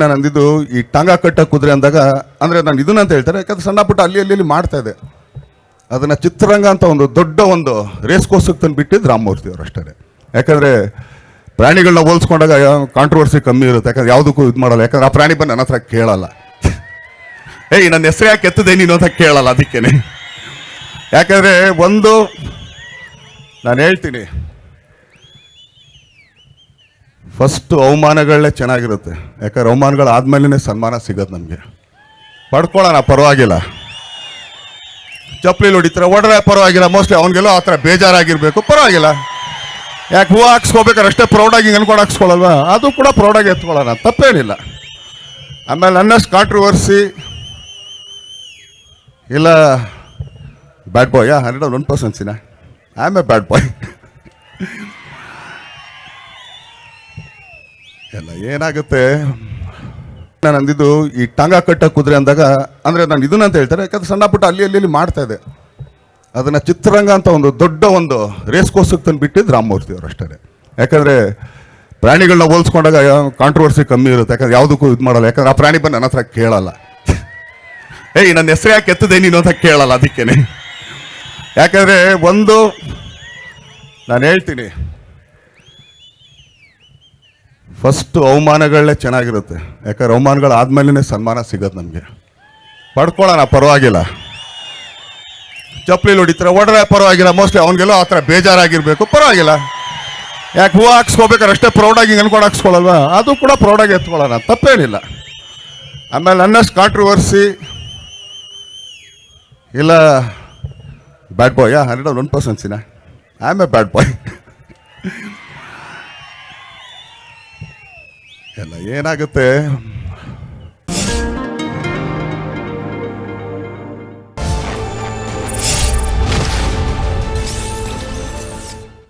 ನಾನು ಅಂದಿದ್ದು ಈ ಟಾಂಗ ಕಟ್ಟ ಕುದುರೆ ಅಂದಾಗ, ಅಂದರೆ ನಾನು ಇದನ್ನ ಅಂತ ಹೇಳ್ತಾರೆ, ಯಾಕಂದ್ರೆ ಸಣ್ಣ ಪುಟ್ಟ ಅಲ್ಲಿ ಅಲ್ಲಿ ಮಾಡ್ತಾ ಇದೆ. ಅದನ್ನು ಚಿತ್ರರಂಗ ಅಂತ ಒಂದು ದೊಡ್ಡ ಒಂದು ರೇಸ್ ಕೋರ್ಸಕ್ಕೆ ತಂದು ಬಿಟ್ಟಿದ್ದು ರಾಮಮೂರ್ತಿ ಅವರು ಅಷ್ಟೇ ಯಾಕಂದರೆ ಪ್ರಾಣಿಗಳನ್ನ ಹೋಲಿಸ್ಕೊಂಡಾಗ ಕಾಂಟ್ರವರ್ಸಿ ಕಮ್ಮಿ ಇರುತ್ತೆ. ಯಾಕಂದ್ರೆ ಯಾವುದಕ್ಕೂ ಇದು ಮಾಡಲ್ಲ. ಯಾಕಂದ್ರೆ ಆ ಪ್ರಾಣಿ ಬಂದು ನನ್ನ ಹತ್ರ ಕೇಳಲ್ಲ. ಏಯ್, ನನ್ನ ಹೆಸರು ಯಾಕೆ ಎತ್ತದೆ ನೀನು ಅಂತ ಕೇಳಲ್ಲ ಅದಕ್ಕೇನೆ. ಯಾಕಂದರೆ ಒಂದು, ನಾನು ಹೇಳ್ತೀನಿ. ಫಸ್ಟ್ ಅವಮಾನಗಳೇ ಚೆನ್ನಾಗಿರುತ್ತೆ. ಯಾಕಂದ್ರೆ ಅವಮಾನಗಳು ಆದ್ಮೇಲೆ ಸನ್ಮಾನ ಸಿಗೋದು ನಮಗೆ. ಪಡ್ಕೊಳ್ಳೋಣ, ಪರವಾಗಿಲ್ಲ. ಚಪ್ಪಲಿ ಹೊಡಿತಾರೆ ಒಡ್ರೆ ಪರವಾಗಿಲ್ಲ. ಮೋಸ್ಟ್ಲಿ ಅವನಿಗೆಲ್ಲೋ ಆ ಥರ ಬೇಜಾರಾಗಿರಬೇಕು. ಪರವಾಗಿಲ್ಲ. ಯಾಕೆ ಹೂವು ಹಾಕ್ಸ್ಕೋಬೇಕಾದ್ರೆ ಅಷ್ಟೇ ಪ್ರೌಡಾಗಿ ಅನ್ಕೊಂಡು ಹಾಕ್ಸ್ಕೊಳ್ಳಲ್ವಾ ಅದು ಕೂಡ ಪ್ರೌಡಾಗಿ ಎತ್ಕೊಳ್ಳೋಣ. ತಪ್ಪೇನಿಲ್ಲ ಆಮೇಲೆ ನನ್ನಷ್ಟು ಕಾಂಟ್ರವರ್ಸಿ ಇಲ್ಲ bad boy hundred one ಪರ್ಸೆಂಟ್ಸಿನ I am a bad boy ಎಲ್ಲ ಏನಾಗುತ್ತೆ? ನಾನು ಅಂದಿದ್ದು ಈ ಟಾಂಗ ಕಟ್ಟ ಕುದುರೆ ಅಂದಾಗ, ಅಂದರೆ ನಾನು ಇದನ್ನ ಅಂತ ಹೇಳ್ತಾರೆ, ಯಾಕಂದ್ರೆ ಸಣ್ಣ ಪುಟ್ಟ ಅಲ್ಲಿ ಅಲ್ಲಿ ಮಾಡ್ತಾ ಇದೆ. ಅದನ್ನು ಚಿತ್ರರಂಗ ಅಂತ ಒಂದು ದೊಡ್ಡ ಒಂದು ರೇಸ್ ಕೋರ್ಸಕ್ಕೆ ತಂದು ಬಿಟ್ಟಿದ್ದು ರಾಮಮೂರ್ತಿ ಅವರು ಅಷ್ಟೇ ಯಾಕಂದರೆ ಪ್ರಾಣಿಗಳನ್ನ ಹೋಲಿಸ್ಕೊಂಡಾಗ ಕಾಂಟ್ರವರ್ಸಿ ಕಮ್ಮಿ ಇರುತ್ತೆ, ಯಾಕಂದ್ರೆ ಯಾವುದಕ್ಕೂ ಇದು ಮಾಡಲ್ಲ. ಯಾಕಂದ್ರೆ ಆ ಪ್ರಾಣಿ ಬಂದು ನನ್ನ ಹತ್ರ ಕೇಳಲ್ಲ ಏಯ್ ನನ್ನ ಹೆಸರು ಯಾಕೆ ಎತ್ತದೆ ನೀನು ಅಂತ ಕೇಳಲ್ಲ ಅದಕ್ಕೇನೆ. ಯಾಕಂದರೆ ಒಂದು, ನಾನು ಹೇಳ್ತೀನಿ. ಫಸ್ಟ್ ಅವಮಾನಗಳೇ ಚೆನ್ನಾಗಿರುತ್ತೆ. ಯಾಕಂದ್ರೆ ಅವಮಾನಗಳು ಆದ್ಮೇಲೆ ಸನ್ಮಾನ ಸಿಗೋದು ನಮಗೆ. ಪಡ್ಕೊಳ್ಳೋಣ, ಪರವಾಗಿಲ್ಲ. ಚಪ್ಪಲಿ ಹೊಡಿತಾರೆ ಒಡ್ರೆ ಪರವಾಗಿಲ್ಲ. ಮೋಸ್ಟ್ಲಿ ಅವನಿಗೆಲ್ಲೋ ಆ ಥರ ಬೇಜಾರಾಗಿರ್ಬೇಕು. ಪರವಾಗಿಲ್ಲ. ಯಾಕೆ ಹೂವು ಹಾಕ್ಸ್ಕೋಬೇಕಾದ್ರೆ ಅಷ್ಟೇ ಪ್ರೌಡಾಗಿ ಅನ್ಕೊಂಡು ಹಾಕ್ಸ್ಕೊಳಲ್ವ ಅದು ಕೂಡ ಪ್ರೌಡಾಗಿ ಎತ್ಕೊಳ್ಳೋಣ. ತಪ್ಪೇನಿಲ್ಲ. ಆಮೇಲೆ ನನ್ನಷ್ಟು ಕಾಂಟ್ರವರ್ಸಿ ಇಲ್ಲ bad boy hundred one ಪರ್ಸೆಂಟ್ಸಿನ I am a bad boy ಎಲ್ಲ ಏನಾಗುತ್ತೆ?